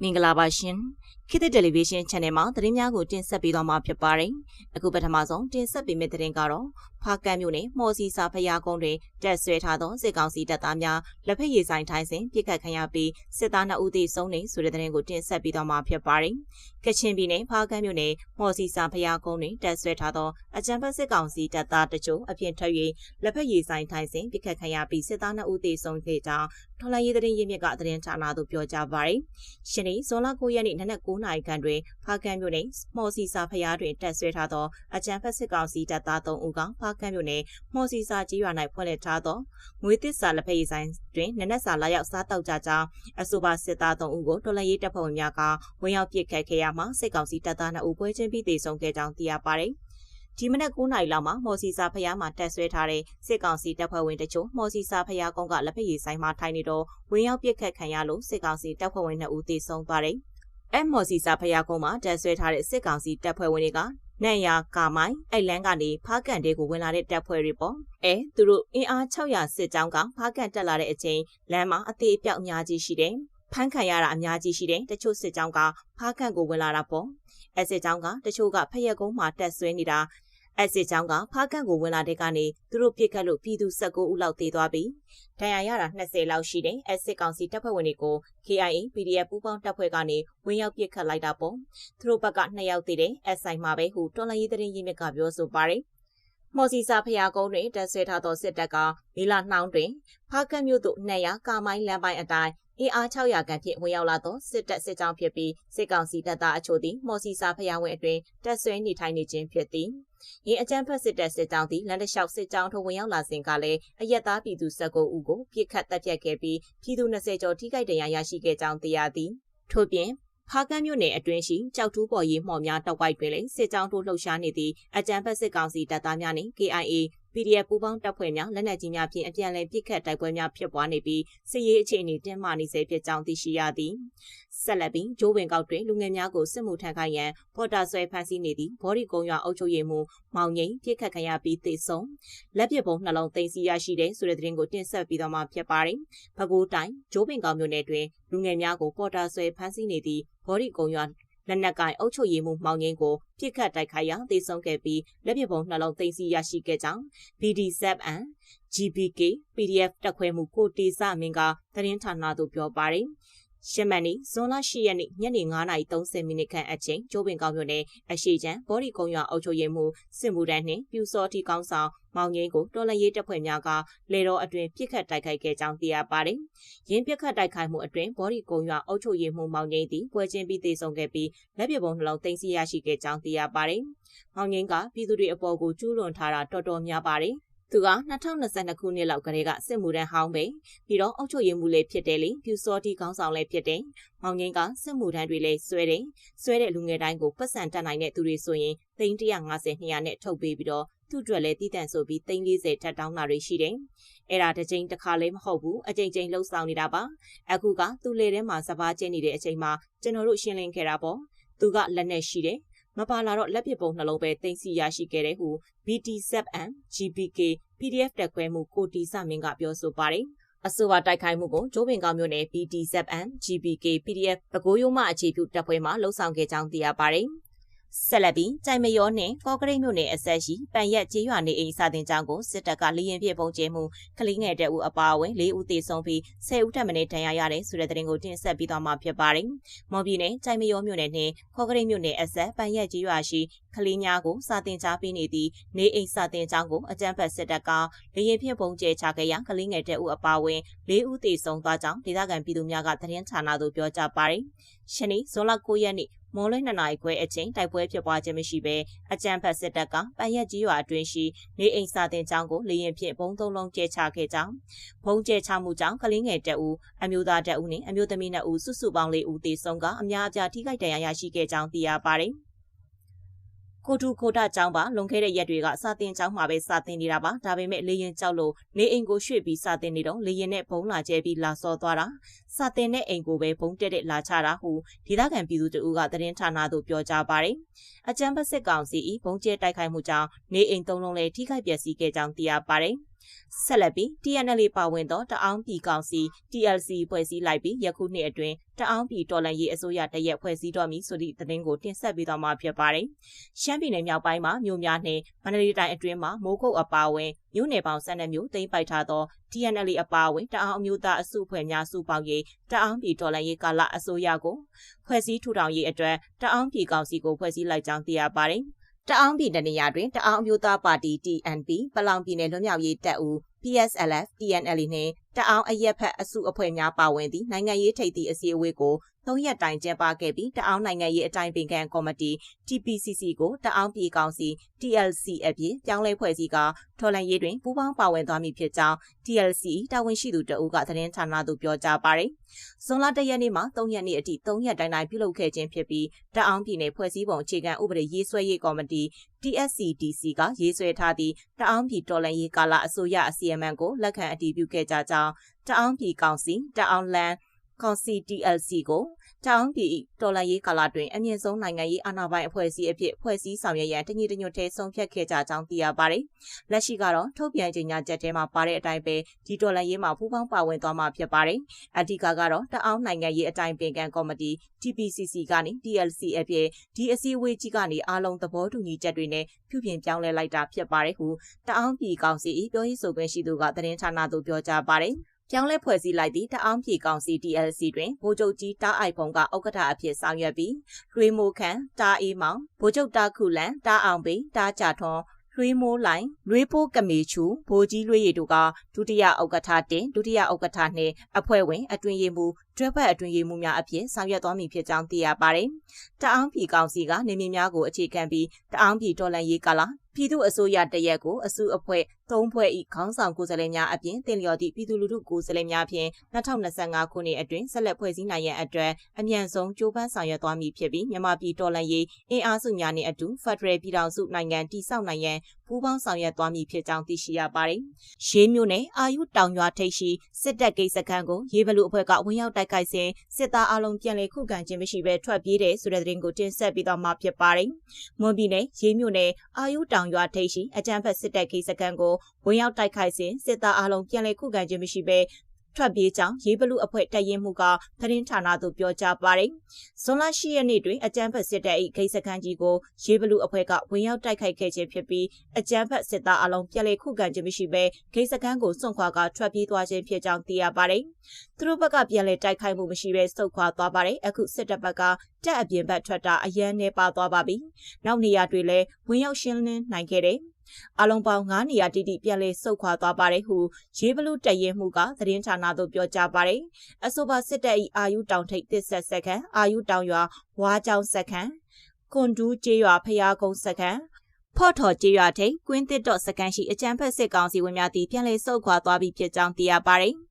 မင်္ဂလာပါရှင် ခေတ်သစ်တယ်လီဗီရှင်း channel မှာသတင်းများကိုတင်ဆက်ပေးသွားမှာဖြစ်ပါတယ်အခုပထမဆုံးတင်ဆက်ပေးမယ့်သတင်းကတော့ဖားကန့်မြို့နယ်မော်စီစာဖျားကုန်းတွင်တက်ဆွဲထားသောစစ်ကောင်စီတပ်သားများလက်ဖက်ရည်ဆိုင်ထိုင်းစဉ်ပြစ်ခတ်ခံရပြီးစစ်သား2ဦးသေဆုံးနေဆိုတဲ့သတင်းကိုတင်ဆက်ပေးသွားမှာဖြစ်ပါတယ်ကချင်ပြည်နယ်ဖားကန့်မြို့နယ်မော်စီစာဖျားကုန်းတွင်တက်ဆွဲထားသောအကြံဖက်စစ်ကောင်စီတပ်သားတချို့အပြင်ထွက်၍လက်ဖက်ရည်ဆိုင်ထိုင်းစဉ်ပြစ်ခတ်ခံရပြီးစစ်သား2ဦးသေဆုံးခဲ့ကြောင်းထော်လိုင်းရေးသတင်းရင်းမြစ်ကသတင်းဌာနသို့ပြောကြားပါတယ်ရှင်နေ့ဇွန်လ9ရက်နေ့နနက်9နာရီခန့်တွင်ဖားကန့်မြို့နယ်မော်စီစာဖျားတွင်တက်ဆွဲထားသောအကြံဖက်စစ်ကောင်စီတပ်သား3ဦးကဖားကန့်မြို့နယ်မော်စီစာကြီးရွာ၌ဖွင့်လှစ်ထားသောငွေသစ်စာလက်ဖက်ရည်ဆိုင်တွင်နနက်စာလာရောက်စားတောက်ကြကြောင်းအဆိုပါစစ်သား3ဦးကိုတော်လှန်ရေးတပ်ဖွဲ့ဝင်များကဝင်ရောက်ပစ်ခတ်ခဲ့ရမှာစစ်ကောင်စီတပ်သား2ဦးပွဲချင်းပြီးတေဆုံးခဲ့ကြောင်းသိရပါတယ်ဒီမနက်9နာရီလောက်မှာမော်စီစာဖျားမှာတက်ဆွဲထားတဲ့စစ်ကောင်စီတပ်ဖွဲ့ဝင်တချို့မော်စီစာဖျားကုန်းကလက်ဖက်ရည်ဆိုင်မှာထိုင်နေတော့ဝင်ရောက်ပစ်ခတ်ခံရလို့စစ်ကောင်စီတပ်ဖွဲ့ဝင်2ဦးသေဆုံးသွားတယ်။ အဲမော်စီစာဖျားကုန်းမှာတက်ဆွဲထားတဲ့စစ်ကောင်စီတပ်ဖွဲ့ဝင်တွေကနန့်ယာကာမိုင်းအိုက်လန်းကနေဖားကန်တဲကိုဝင်လာတဲ့တပ်ဖွဲ့တွေပေါ့အဲသူတို့အင်အား600စစ်ကြောင်းကဖားကန်တက်လာတဲ့အချိန်လမ်းမှာအသေးအပြောက်အများကြီးရှိတယ်ဖမ်းခံရတာအများကြီးရှိတယ်တချို့စစ်ကြောင်းကဖားကန်ကိုဝင်လာတာပေါ့အဲစစ်ကြောင်းကတချို့ကဖရက်ကုန်းမှာတက်ဆွဲနေတာ အစစ်ချောင်းကဖားကန့်ကိုဝင်လာတဲ့ကနေသူတို့ပြစ်ခတ်လို့ပြည်သူ19ဦးလောက်သေသွားပြီးဒဏ်ရာရတာ20လောက်ရှိတယ်အစစ်ကောင်စီတပ်ဖွဲ့ဝင်တွေကို KIA PDF ပူးပေါင်းတပ်ဖွဲ့ကနေဝင်ရောက်ပြစ်ခတ်လိုက်တာပေါ့သူတို့ဘက်က2ယောက်သေတယ်အဆိုင်မှာပဲဟူတော်လန်ရေးသတင်းရင်းမြစ်ကပြောဆိုပါတယ်မော်စီစာဖျားကုန်းတွင်တက်ဆွဲထားသောစစ်တပ်ကမီလာနှောင်းတွင်ဖားကတ်မြို့သို့နှစ်ရာကာမိုင်းလမ်းပိုင်းအတိုင်း အင်အား600ခန့်ဖြင့်ဝင်ရောက်လာသောစစ်တပ်စစ်ကြောင်းဖြစ်ပြီးစစ်ကောင်စီတပ်သားအချို့သည်မော်စီစာဖျားဝင်အတွင်တက်ဆွဲနေထိုင်နေခြင်းဖြစ်သည်။ရင်းအကြမ်းဖက်စစ်တပ်စစ်ကြောင်းသည်လမ်းတစ်လျှောက်စစ်ကြောင်းထိုးဝင်ရောက်လာစဉ်ကလည်းအရက်သားပြည်သူ19ဦးကိုပြစ်ခတ်တပ်ဖြတ်ခဲ့ပြီးပြည်သူ20ကျော်ထိခိုက်ဒဏ်ရာရရှိခဲ့ကြောင်းသိရသည်။ထို့ပြင်ဖားကန်းမြို့နယ်အတွင်းရှိကြောက်တူးပေါ်ရေးမှော်များတောက်ဝိုက်တွင်လည်းစစ်ကြောင်းထိုးလှုပ်ရှားနေသည့်အကြံဖက်စစ်ကောင်စီတပ်သားများနှင့် KIA PDF ပူးပေါင်းတပ်ဖွဲ့များလက်နက်ကြီးများဖြင့်အပြန်အလှန်ပစ်ခတ်တိုက်ပွဲများဖြစ်ပွားနေပြီးစစ်ရေးအခြေအနေတင်းမာနေဆဲဖြစ်ကြောင်းသိရှိရသည်ဆက်လက်ပြီးဂျိုးဝင်ကောက်တွင်လူငယ်များကိုစစ်မှုထမ်းခိုင်းရန်ပေါ်တာဆွဲဖမ်းဆီးနေသည့်ဘော်ဒီကုံရွာအုပ်ချုပ်ရေးမှူးမောင်ငိမ့်ပြစ်ခတ်ခံရပြီးသေဆုံးလက်ပစ်ပုံနှလုံးသိမ်းဆီးရရှိတဲ့ဆိုတဲ့သတင်းကိုတင်ဆက်ပြီးတော့မှဖြစ်ပါတယ်။ပဲခူးတိုင်းဂျိုးပင်ကောင်မြို့နယ်တွင်လူငယ်များကိုပေါ်တာဆွဲဖမ်းဆီးနေသည့်ဘော်ဒီကုံရွာ လက်နက်ကင်အုပ်ချုပ်ရေးမှူးမောင်ငင်းကိုပြစ်ခတ်တိုက်ခိုက်ရာသေဆုံးခဲ့ပြီးလက်ပစ်ပုံနှလုံးသိမ်းဆည်းရရှိခဲ့ကြောင်း BD7N GBK PDF တက်ခွဲမှုကိုတေစမင်းကသတင်းဌာနသို့ပြောပါတယ် ရှမန်နီဇွန်လ10ရက်နေ့ညနေ9:30မိနစ်ခန့်အချိန်ကျိုးပင်ကောင်းမြို့နယ်အရှိချံဘော်ဒီကုန်းရွာအုပ်ချုပ်ရေးမှူးစစ်မှုထမ်းနှင့်ပြူစောတီကောင်းဆောင်မောင်ငင်းကိုတော်လရေးတပ်ဖွဲ့များကလေတော်အတွင်ပြစ်ခတ်တိုက်ခိုက်ခဲ့ကြောင်းသိရပါတယ်။ရင်းပြစ်ခတ်တိုက်ခိုက်မှုအတွင်ဘော်ဒီကုန်းရွာအုပ်ချုပ်ရေးမှူးမောင်ငင်းသည်ပွဲချင်းပြီးသေဆုံးခဲ့ပြီးလက်ပစ်ပုံနှလုံးသိမ်းဆီးရရှိခဲ့ကြောင်းသိရပါတယ်။မောင်ငင်းကပြည်သူတွေအပေါ်ကိုကျူးလွန်ထားတာတော်တော်များပါတယ်။ သူက2022ခုနှစ်လောက်ကလေးကစစ်မှုထမ်းဟောင်းပဲပြီးတော့အုပ်ချုပ်ရေးမှုလည်းဖြစ်တယ်လေပြူစောတီခေါင်းဆောင်လည်းဖြစ်တယ်။မောင်ငင်းကစစ်မှုထမ်းတွေလည်းဆွဲတယ်။ဆွဲတဲ့လူငယ်တိုင်းကိုပတ်စံတက်နိုင်တဲ့သူတွေဆိုရင်သိန်း150 200နဲ့ထုတ်ပေးပြီးတော့သူ့အတွက်လည်းတည်တံ့ဆိုပြီးသိန်း40ထပ်တောင်းတာတွေရှိတယ်။အဲ့ဒါတစ်ချိန်တစ်ခါလည်းမဟုတ်ဘူးအချိန်ချင်းလှုပ်ဆောင်နေတာပါ။အခုကသူ့လေထဲမှာစပားကျင်းနေတဲ့အချိန်မှာကျွန်တော်တို့ရှင်းလင်းခဲ့တာပေါ့။သူကလက်နဲ့ရှိတယ် မပါလာတော့လက်ပစ်ပုံနှလုံးပဲတင်စီရရှိခဲ့တဲ့ဟု BT7M GPK PDF တက်ခွဲမှုကိုတီစမင်းကပြောဆိုပါတယ်အဆိုပါတိုက်ခိုက်မှုကိုဂျိုးပင်ကောင်မြို့နယ် BT7M GPK PDF ပကိုးရိုးမှအခြေပြုတပ်ဖွဲ့မှလှုပ်ဆောင်ခဲ့ကြောင်းသိရပါတယ်။ ဆက်လက်ပြီးကြိုင်မရောနှင့်ကော့ကရိတ်မြို့နယ်အဆက်ရှိပန်ရက်ကျေးရွာနေအိမ်စာတင်ကျောင်းကိုစစ်တပ်ကလေရင်ပြပုံကျဲမှုကလေးငယ်တဲ့ဦးအပါအဝင်၄ဦးသေဆုံးပြီး၁၀ဦးထပ်မံဒဏ်ရာရတဲ့ဆိုတဲ့သတင်းကိုတင်ဆက်ပြီးသွားမှာဖြစ်ပါတယ်။မော်ပြည်နယ်ကြိုင်မရောမြို့နယ်နှင့်ကော့ကရိတ်မြို့နယ်အဆက်ပန်ရက်ကျေးရွာရှိကလေးများကိုစာတင်ကြားပေးနေသည့်နေအိမ်စာတင်ကျောင်းကိုအကြမ်းဖက်စစ်တပ်ကလေရင်ပြပုံကျဲချခဲ့ရာကလေးငယ်တဲ့ဦးအပါအဝင်၄ဦးသေဆုံးသွားကြောင်းဒေသခံပြည်သူများကသတင်းဌာနသို့ပြောကြားပါတယ်။ရှနေ့ဇွန်လ9ရက်နေ့မွန်လွဲ2နာရီခွဲအချိန်တိုက်ပွဲဖြစ်ပွားခြင်းမရှိဘဲအကြမ်းဖက်စစ်တပ်ကပန်ရက်ကြီးရွာအတွင်းရှိနေအိမ်စာတင်ကျောင်းကိုလေရင်ဖြင့်ဘုံသုံးလုံးကျဲချခဲ့ကြောင်းဘုံကျဲချမှုကြောင့်ကလေးငယ်တအူအမျိုးသားတအူနှင့်အမျိုးသမီး2ဦးစုစုပေါင်း4ဦးသေဆုံးကအများအပြားထိခိုက်ဒဏ်ရာရရှိခဲ့ကြောင်းသိရပါတယ်။ ကိုတူကိုတာကျောင်းပါလွန်ခဲ့တဲ့ရက်တွေကစာတင်ကျောင်းမှာပဲစာတင်နေတာပါဒါပေမဲ့လေရင်ကြောက်လို့နေအိမ်ကိုရွှေ့ပြီးစာတင်နေတော့လေရင်နဲ့ဘုံလာကျဲပြီးလာစောသွားတာစာတင်တဲ့အိမ်ကိုပဲဘုံတက်တဲ့လာချတာဟုဒေသခံပြည်သူတို့ကသတင်းဌာနသို့ပြောကြားပါတယ်အကြံဖက်စစ်ကောင်စီဤဘုံကျဲတိုက်ခိုက်မှုကြောင့်နေအိမ်သုံးလုံးလည်းထိခိုက်ပျက်စီးခဲ့ကြောင်းသိရပါတယ် ဆက်လက်ပြီး TNL ပါဝင်သောတအောင်းပြည်ကောင်စီ TLC ဖွဲ့စည်းလိုက်ပြီးယခုနှစ်အတွင်းတအောင်းပြည်တော်လှန်ရေးအစိုးရတရက်ဖွဲ့စည်းတော်မူဆိုသည့်သတင်းကိုတင်ဆက်ပေးသွားမှာဖြစ်ပါတယ်။ရှမ်းပြည်နယ်မြောက်ပိုင်းမှာမြို့များနှင့်မန္တလေးတိုင်းအတွင်းမှာမိုးကုတ်အပါအဝင်မြို့နယ်ပေါင်း12မြို့သိမ်းပိုက်ထားသော TNL အပါအဝင်တအောင်းအမျိုးသားအစုအဖွဲ့များစုပေါင်းရေးတအောင်းပြည်တော်လှန်ရေးကာလအစိုးရကိုဖွဲ့စည်းထူထောင်ရေးအတွက်တအောင်းပြည်ကောင်စီကိုဖွဲ့စည်းလိုက်ကြောင်းသိရပါတယ်။ တအောင်းပြည်တနေရာတွင်တအောင်းအမျိုးသားပါတီ TNP ပလောင်ပြည်နယ်လွတ်မြောက်ရေးတပ်ဦး PSLF TNL နှင့်တအောင်းအရက်ဖက်အစုအဖွဲ့များပါဝင်သည့်နိုင်ငံရေးထိပ်သည့်အစည်းအဝေးကိုသုံးရက်တိုင်ကျင်းပခဲ့ပြီးတအောင်းနိုင်ငံရေးအတိုင်းပင်ခံကော်မတီ TPCC ကိုတအောင်းပြည်ကောင်စီ TLC အဖြစ်ပြောင်းလဲဖွဲ့စည်းကထော်လန်ရေးတွင်ပူးပေါင်းပါဝင်သွားမည်ဖြစ်ကြောင်း TLC တာဝန်ရှိသူတအုပ်ကသတင်းဌာနသို့ပြောကြားပါတယ်။ဇွန်လ၁ရက်နေ့မှ၃ရက်နေ့အထိ၃ရက်တိုင်တိုင်ပြုလုပ်ခဲ့ခြင်းဖြစ်ပြီးတအောင်းပြည်နယ်ဖွဲ့စည်းပုံအခြေခံဥပဒေရေးဆွဲရေးကော်မတီ TSCDC ကရေးဆွဲထားသည့်တအောင်းပြည်တော်လှန်ရေးကာလအစိုးရအစီအမံကိုလက်ခံအတည်ပြုခဲ့ကြကြောင်းတအောင်းပြည်ကောင်စီတအောင်းလန် ကောင်စီ TLC ကို တောင်ပြည်တော်လှန်ရေးကာလတွင်အမြင့်ဆုံးနိုင်ငံရေးအာဏာပိုင်အဖွဲ့အစည်းအဖြစ်ဖွဲ့စည်းဆောင်ရွက်ရန်တညီတညွတ်ထဲဆုံးဖြတ်ခဲ့ကြကြောင်းသိရပါတယ်။လက်ရှိကတော့ထုတ်ပြန်ကြေညာချက်ထဲမှာပါတဲ့အတိုင်းပဲဒီတော်လှန်ရေးမှာပူးပေါင်းပါဝင်သွားမှာဖြစ်ပါတယ်။အဓိကကတော့တအောင်းနိုင်ငံရေးအတိုင်းပင်ခံကော်မတီ TPCC ကနေ TLC အဖြစ်ဒီအစည်းအဝေးကြီးကနေအားလုံးသဘောတူညီချက်တွေနဲ့ပြုပြင်ပြောင်းလဲလိုက်တာဖြစ်ပါတယ်ဟုတအောင်းပြည်ကောင်စီပြောရေးဆိုခွင့်ရှိသူကသတင်းဌာနသို့ပြောကြားပါတယ်။ ပြောင်းလဲဖွဲ့စည်းလိုက်သည့်တအောင်းပြည်ကောင်စီ TLC တွင်ဗိုလ်ချုပ်ကြီးတားအိုက်ဖုံကဥက္ကဋ္ဌအဖြစ်ဆောင်ရွက်ပြီးလွေမိုခန့်တားအေးမောင်ဗိုလ်ချုပ်တားခုလန်တားအောင်ပိတားကြထွန်လွေးမိုးလိုင်လွေးပိုးကမေချူဗိုလ်ကြီးလွေးရည်တို့ကဒုတိယဥက္ကဋ္ဌတင်ဒုတိယဥက္ကဋ္ဌနှင့်အဖွဲ့ဝင်အတွင်ရေးမှူးတွဲဖက်အတွင်ရေးမှူးများအဖြစ်ဆောင်ရွက်သွားမည်ဖြစ်ကြောင်းသိရပါတယ်။တအောင်းပြည်ကောင်စီကနေမည်များကိုအခြေခံပြီးတအောင်းပြည်တော်လှန်ရေးကာလပြည်သူအစိုးရတရက်ကိုအစုအဖွဲ့၃ဖွဲ့ဤခေါင်းဆောင်ကိုယ်စားလှယ်များအပြင်တင်လျော်သည့်ပြည်သူလူထုကိုယ်စားလှယ်များဖြင့်2025ခုနှစ်အတွင်းဆက်လက်ဖွဲ့စည်းနိုင်ရန်အတွက်အမြန်ဆုံးကြိုးပမ်းဆောင်ရွက်သွားမည်ဖြစ်ပြီးမြန်မာပြည်တော်လှန်ရေးအင်အားစုများနှင့်အတူဖက်ဒရယ်ပြည်ထောင်စုနိုင်ငံတည်ဆောက်နိုင်ရန် ပူးပေါင်းဆောင်ရွက်သွားမည်ဖြစ်ကြောင်းသိရှိရပါတယ်။ရေးမျိုးနဲ့အာယုတောင်ရွာထိပ်ရှိစစ်တပ်ကိစ္စခန်းကိုရေးဘလူအဖွဲ့ကဝင်ရောက်တိုက်ခိုက်စဉ်စစ်သားအလုံးပြန်လည်ခုခံခြင်းမရှိဘဲထွက်ပြေးတယ်ဆိုတဲ့သတင်းကိုတင်ဆက်ပြီးတော့မှဖြစ်ပါတယ်။မွန်ပြည်နယ်ရေးမျိုးနဲ့အာယုတောင်ရွာထိပ်ရှိအကြမ်းဖက်စစ်တပ်ကိစ္စခန်းကိုဝင်ရောက်တိုက်ခိုက်စဉ်စစ်သားအလုံးပြန်လည်ခုခံခြင်းမရှိဘဲ ထွက်ပြေးကြောင်းရေးဘလူအဖွဲ့တပ်ရင်းမှုကသတင်းဌာနသို့ပြောကြားပါတယ်။ဇွန်လ10ရက်နေ့တွင်အကြမ်းဖက်စစ်တပ်၏ဂိတ်စခန်းကြီးကိုရေးဘလူအဖွဲ့ကဝင်ရောက်တိုက်ခိုက်ခဲ့ခြင်းဖြစ်ပြီးအကြမ်းဖက်စစ်သားအလုံးပြည်လေခုခံခြင်းမရှိဘဲဂိတ်စခန်းကိုစွန့်ခွာကထွက်ပြေးသွားခြင်းဖြစ်ကြောင်းသိရပါတယ်။သူတို့ဘက်ကပြည်လေတိုက်ခိုက်မှုမရှိဘဲစုခွာသွားပါတယ်။အခုစစ်တပ်ဘက်ကတက်အပြင်ဘက်ထွက်တာအရန်နေပါသွားပါပြီ။နောက်နေရာတွေလည်းဝင်ရောက်ရှင်းလင်းနိုင်ခဲ့တယ်။ အလုံးပေါင်း9နေရာတိတိပြန်လည်ဆုတ်ခွာသွားပါတယ်ဟုရေးဘလူတရဲမှုကသတင်းဌာနသို့ပြောကြားပါတယ်။အဆိုပါစစ်တပ်၏အာယုတောင်ထိပ်တစ်ဆက်စက္ကန့်အာယုတောင်ရွာဝါကြောင်စက္ကန့်ကွန်ဒူးကျေးရွာဖျားကုန်းစက္ကန့်ဖော့ထော်ကျေးရွာထိပ်ကွင်းတစ်တော့စကန်ရှိအကြံဖက်စစ်ကောင်စီဝင်များသည်ပြန်လည်ဆုတ်ခွာသွားပြီဖြစ်ကြောင်းသိရပါတယ်။